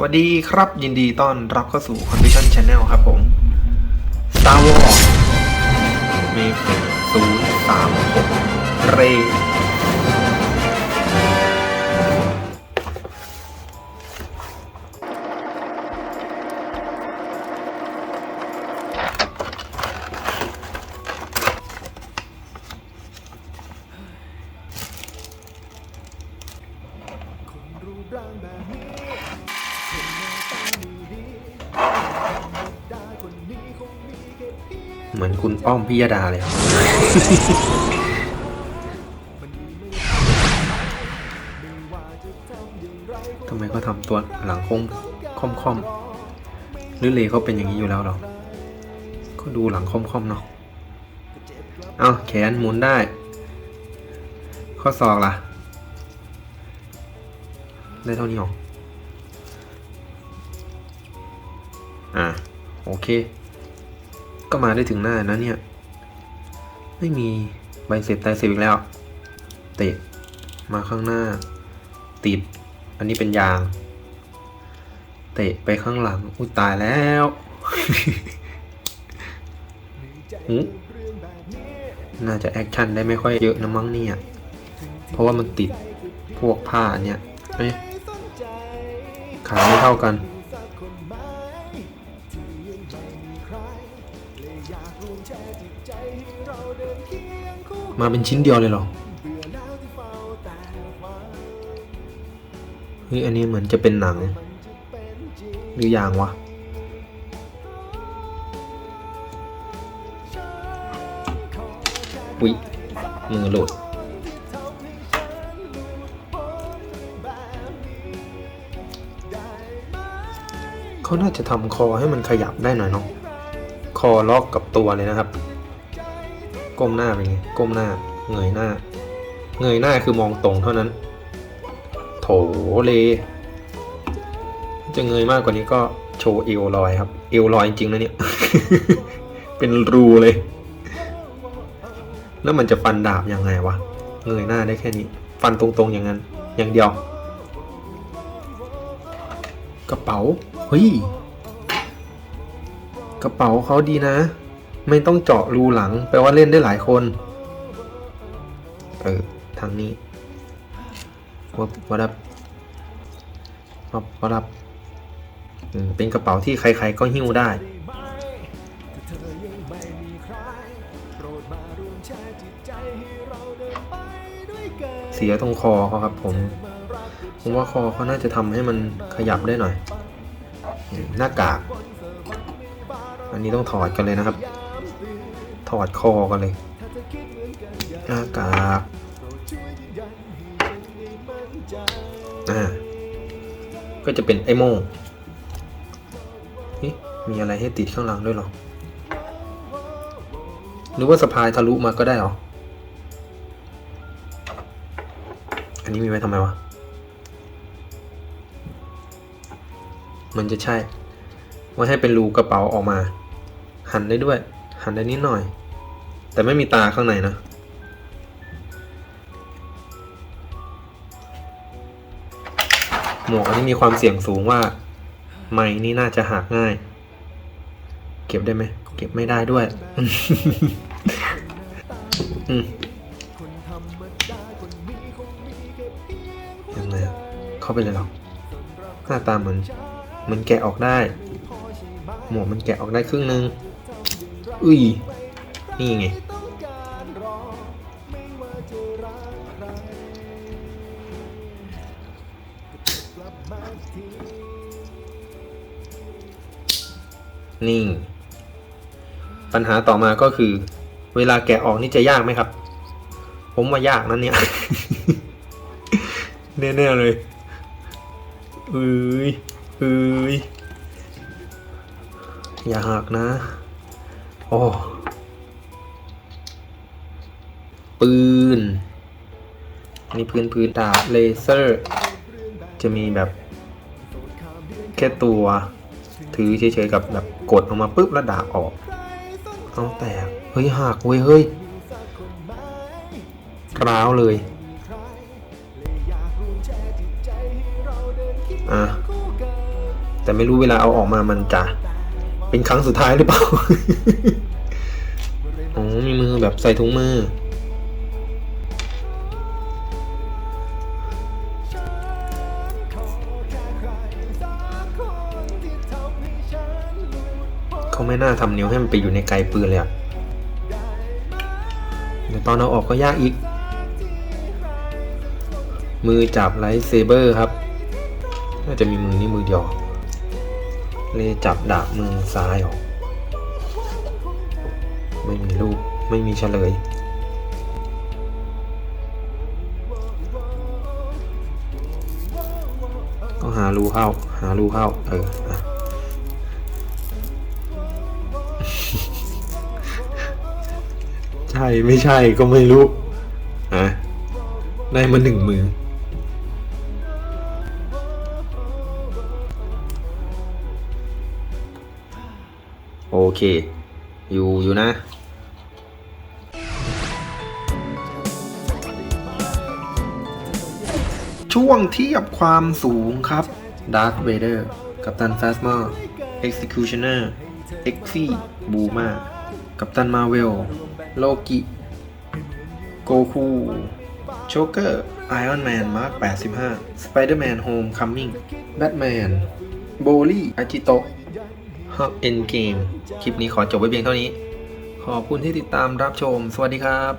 สวัสดีครับยินดีต้อนรับเข้าสู่ Condition Channel ครับผม Star Wars มีศูนย์สามหกเรรูปร่างแบบนี้ เหมือนคุณป้อมพิยดาเลยทำไมเขาทำตัวหลังคมค่อมค่อมหรือเลเขาเป็นอย่างนี้อยู่แล้วหรอ ก็ดูหลังค่อมค่อมๆเนาะเอาแขนหมุนได้ ข้อศอกล่ะ ได้เท่านี้หรอ อ่า โอเค ก็มาได้ถึงหน้านะเนี่ย ไม่มีใบเสร็จไตรเสร็จอีกแล้ว เตะ มาข้างหน้า ติด อันนี้เป็นยาง เตะไปข้างหลัง อุ้ยตายแล้วใจหืมน่าจะแอคชั่นได้ไม่ค่อยเยอะนะมั้งเนี่ย เพราะว่ามันติดพวกผ้าเนี่ยเอ๊ะไม่สนใจขาไม่เท่ากัน มาเป็นชิ้นเดียวเลยเหรอเฮ้ยอันนี้เหมือนจะเป็นหนังหรืออยางวะอุ๊ยมือหลุดเขาน่าจะทำคอให้มันขยับได้หน่อยเนาะคอล็อกกับตัวเลยนะครับ ก้มหน้าเป็นไง ก้มหน้า เงยหน้า เงยหน้าคือมองตรงเท่านั้น โถเล จะเงยมากกว่านี้ก็โชว์เอวลอยครับ เอวลอยจริงๆนะเนี่ย เป็นรูเลย แล้วมันจะฟันดาบยังไงวะ เงยหน้าได้แค่นี้ ฟันตรงๆอย่างนั้น อย่างเดียว กระเป๋า เฮ้ย กระเป๋าเขาดีนะ ไม่ต้องเจาะรูหลัง แปลว่าเล่นได้หลายคน เออ ทางนี้วับวับวับวับเป็นกระเป๋าที่ใครๆก็หิ้วได้ เสียตรงคอเขาครับผมมารักกับผมว่าคอเขาน่าจะทำให้มันขยับได้หน่อย หน้ากาก อันนี้ต้องถอดกันเลยนะครับ ถอดคอกันเลยอคิดเหน้ากากอ่าก็จะเป็นไอโม่งเฮ้ยมีอะไรให้ติดข้างหลังด้วยหรอ หรือว่าสะพายทะลุมาก็ได้หรอ อันนี้มีไว้ทำไมวะ มันจะใช่ไว้ให้เป็นรูกระเป๋าออกมา หันได้ด้วย หันได้นิดหน่อย แต่ไม่มีตาข้างในนะ หมวกอันนี้มีความเสี่ยงสูงว่า ไม้นี่น่าจะหักง่าย เก็บได้ไหม เก็บไม่ได้ด้วย อืมยังไงเข้าไปเลยหรอหน้าตาเหมือนมือนแกะออกได้ หมวกมันแกะออกได้ครึ่งนึง อุ้ย นี่ไงต้องการรอไม่ว่าจะรักใครก็จะกลับมาทีนี่ ปัญหาต่อมาก็คือ เวลาแกะออกนี่จะยากไหมครับ ผมว่ายากนั่นเนี่ย แน่ ๆ เลยเอ้ยเอ้ยอย่าหักนะ โอ้ปืนนี่พื้นพื้นดาบเลเซอร์ จะมีแบบ แค่ตัว ถือเฉยๆกับแบบกดออกมาปุ๊บแล้วดาบออกเอาแตกเฮ้ยหักเว้ยเฮ้ยร้าวเลยอะแต่ไม่รู้เวลาเอาออกมามันจะ เป็นครั้งสุดท้ายหรือเปล่า อ๋อ มีมือแบบใส่ถุงมือ เขาไม่น่าทำนิ้วให้มันไปอยู่ในไกลปืนเลยอะเดี๋ยวตอนเอาออกก็ยากอีก มือจับไลท์เซเบอร์ครับ น่าจะมีมือนี้มือเดียว เลยจับดาบมือซ้ายออก ไม่มีรูป ไม่มีเฉลย ก็หารูเข้า หารูเข้า เออใช่ ไม่ใช่ก็ไม่รู้อะได้มาหนึ่งมือ โอเค อยู่อยู่นะ ช่วงเทียบความสูงครับ Darth Vader กัปตัน Phasma Executioner e x f i Buma กัปตัน Marvel โลกิ โกคูโชเกอร์ไอออนแมนมาร์ค85 Spider-Man Homecoming Batman โบลี่อาจิโตะ ฮับเอ็นเกมคลิปนี้ขอจบไว้เพียงเท่านี้ ขอบคุณที่ติดตามรับชม สวัสดีครับ